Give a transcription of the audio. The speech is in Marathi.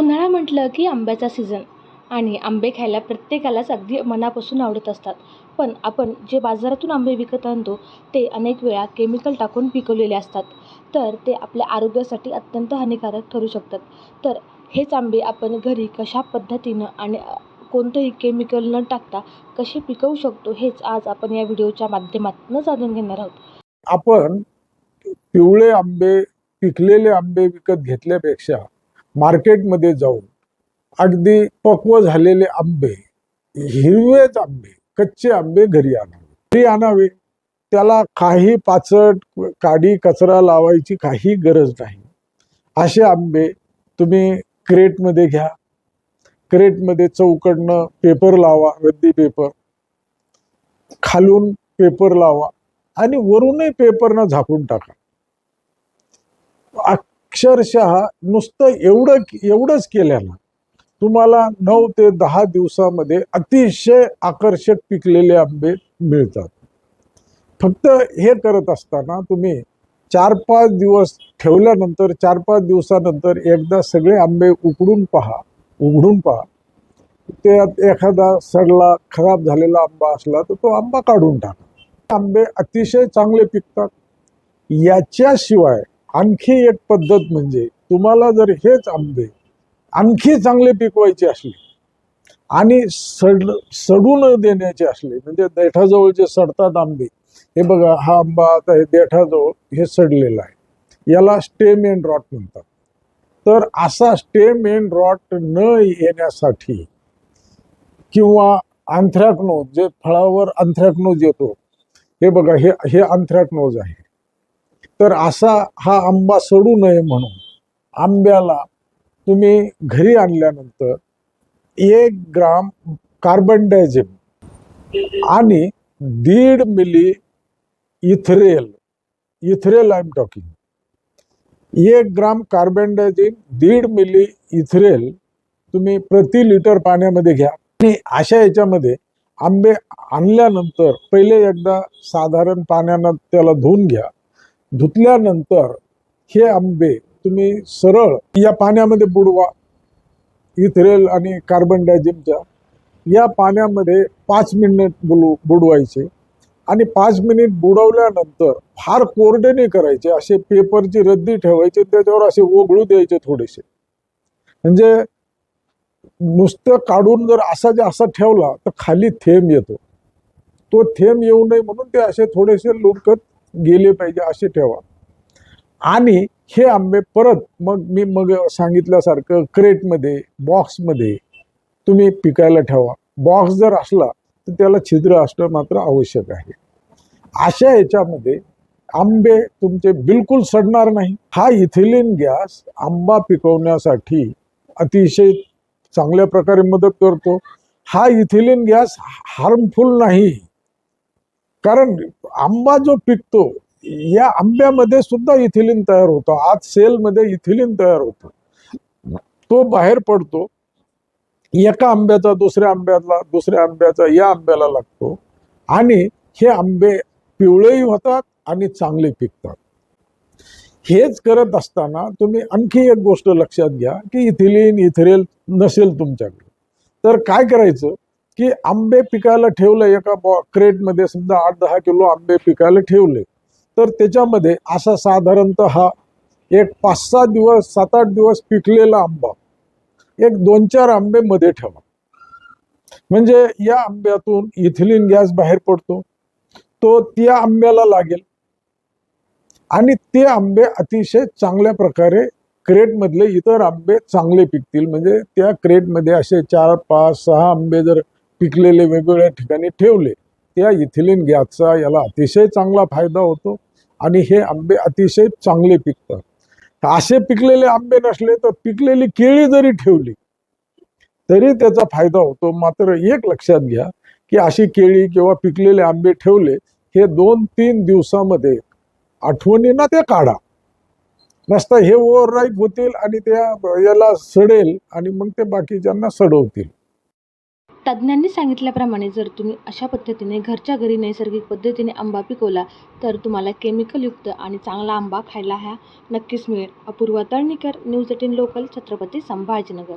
उन्हाळा म्हटलं की आंब्याचा सीझन आणि आंबे खायला प्रत्येकालाच अगदी मनापासून आवडत असतात. पण आपण जे बाजारातून आंबे विकत आणतो ते अनेक वेळा केमिकल टाकून पिकवलेले असतात. तर ते आपल्या आरोग्यासाठी अत्यंत हानिकारक ठरू शकतात. तर हेच आंबे आपण घरी कशा पद्धतीनं आणि कोणतंही केमिकल न टाकता कसे पिकवू शकतो हेच आज आपण या व्हिडिओच्या माध्यमातून जाणून घेणार आहोत. आपण पिवळे आंबे पिकलेले आंबे विकत घेतल्यापेक्षा मार्केटमध्ये जाऊन अगदी पक्व झालेले आंबे हिरवेच आंबे कच्चे आंबे घरी आणावे. घरी आणावे. त्याला काही पाचट काडी कचरा लावायची काही गरज नाही. असे आंबे तुम्ही क्रेटमध्ये घ्या. क्रेटमध्ये चौकडनं पेपर लावा रद्दी पेपर. खालून पेपर लावा आणि वरूनही पेपरनं झाकून टाका. अक्षरशः नुसतं एवढं एवढंच केल्यानं तुम्हाला नऊ ते दहा दिवसामध्ये अतिशय आकर्षक पिकलेले आंबे मिळतात. फक्त हे करत असताना तुम्ही चार पाच दिवस ठेवल्यानंतर चार पाच दिवसानंतर एकदा सगळे आंबे उकडून पहा उघडून पहा. त्यात एखादा सडला खराब झालेला आंबा असला तर तो आंबा काढून टाका. आंबे अतिशय चांगले पिकतात. याच्याशिवाय आणखी एक पद्धत म्हणजे तुम्हाला जर हेच आंबे आणखी चांगले पिकवायचे असले आणि सड सडू न देण्याचे असले म्हणजे देठाजवळ जे सडतात आंबे हे बघा हा आंबा आता हे देठाजवळ हे सडलेला आहे. याला स्टेम एंड रॉट म्हणतात. तर असा स्टेम एंड रॉट न येण्यासाठी किंवा अँथ्रॅकनोज जे फळावर अँथ्रॅकनोज येतो हे बघा हे हे अँथ्रॅकनोज आहे. तर असा हा आंबा सडू नये म्हणून आंब्याला तुम्ही घरी आणल्यानंतर एक ग्राम कार्बन डायझिम आणि दीड milli Ethrel Ethrel I am talking एक ग्राम कार्बन डायझिम दीड मिली इथरेल तुम्ही प्रति लिटर पाण्यामध्ये घ्या. आणि अशा याच्यामध्ये आंबे आणल्यानंतर पहिले एकदा साधारण पाण्यानं त्याला धुवून घ्या. धुतल्यानंतर हे आंबे तुम्ही सरळ या पाण्यामध्ये बुडवा. इथरेल आणि कार्बन डायझिमच्या या पाण्यामध्ये पाच मिनिट बुडू बुडवायचे. आणि पाच मिनिट बुडवल्यानंतर फार कोरडे नाही करायचे. असे पेपरची रद्दी ठेवायचे. त्याच्यावर असे ओघळू द्यायचे थोडेसे. म्हणजे नुसतं काढून जर असा जे असा ठेवला तर खाली थेंब येतो. तो थेंब येऊ नये म्हणून ते असे थोडेसे लुटकत गेले पाहिजे असे ठेवा. आणि हे आंबे परत मग मी मग सांगितल्यासारखं क्रेटमध्ये बॉक्समध्ये तुम्ही पिकायला ठेवा. बॉक्स जर असला तर त्याला छिद्र असणं मात्र आवश्यक आहे. अशा याच्यामध्ये आंबे तुमचे बिलकुल सडणार नाही. हा इथिलिन गॅस आंबा पिकवण्यासाठी अतिशय चांगल्या प्रकारे मदत करतो. हा इथिलिन गॅस हार्मफुल नाही. कारण आंबा जो पिकतो या आंब्यामध्ये सुद्धा इथिलिन तयार होतो. आज सेलमध्ये इथिलिन तयार होतो. तो बाहेर पडतो. एका आंब्याचा दुसऱ्या आंब्याला दुसऱ्या आंब्याचा या आंब्याला लागतो. आणि हे आंबे पिवळेही होतात आणि चांगले पिकतात. हेच करत असताना तुम्ही आणखी एक गोष्ट लक्षात घ्या की इथिलिन इथरेल नसेल तुमच्याकडे. तर काय करायचं? की आंबे पिकायला ठेवलं एका बॉ क्रेटमध्ये समजा आठ दहा किलो आंबे पिकायला ठेवले तर त्याच्यामध्ये असा साधारणतः हा एक पाच सहा दिवस सात आठ दिवस पिकलेला आंबा एक दोन चार आंबे मध्ये ठेवा. म्हणजे या आंब्यातून इथिलिन गॅस बाहेर पडतो तो त्या आंब्याला लागेल आणि ते आंबे अतिशय चांगल्या प्रकारे क्रेटमधले इतर आंबे चांगले पिकतील. म्हणजे त्या क्रेटमध्ये असे चार पाच सहा आंबे जर पिकलेले वेगवेगळ्या ठिकाणी ठेवले. त्या इथिलिन गॅसचा याला अतिशय चांगला फायदा होतो आणि हे आंबे अतिशय चांगले पिकतात. असे पिकलेले आंबे नसले तर पिकलेली केळी जरी ठेवली तरी त्याचा फायदा होतो. मात्र एक लक्षात घ्या की अशी केळी किंवा पिकलेले आंबे ठेवले हे दोन तीन दिवसामध्ये आठवणींना ते काढा. नसता हे ओव्हरराईट होतील आणि त्या याला सडेल आणि मग ते बाकीच्यांना सडवतील. तज्ज्ञांनी सांगितल्याप्रमाणे जर तुम्ही अशा पद्धतीने घरच्या घरी नैसर्गिक पद्धतीने आंबा पिकवला तर तुम्हाला केमिकलयुक्त आणि चांगला आंबा खायला ह्या नक्कीच मिळेल. Apurva Talnikar news eighteen local Chhatrapati Sambhajinagar.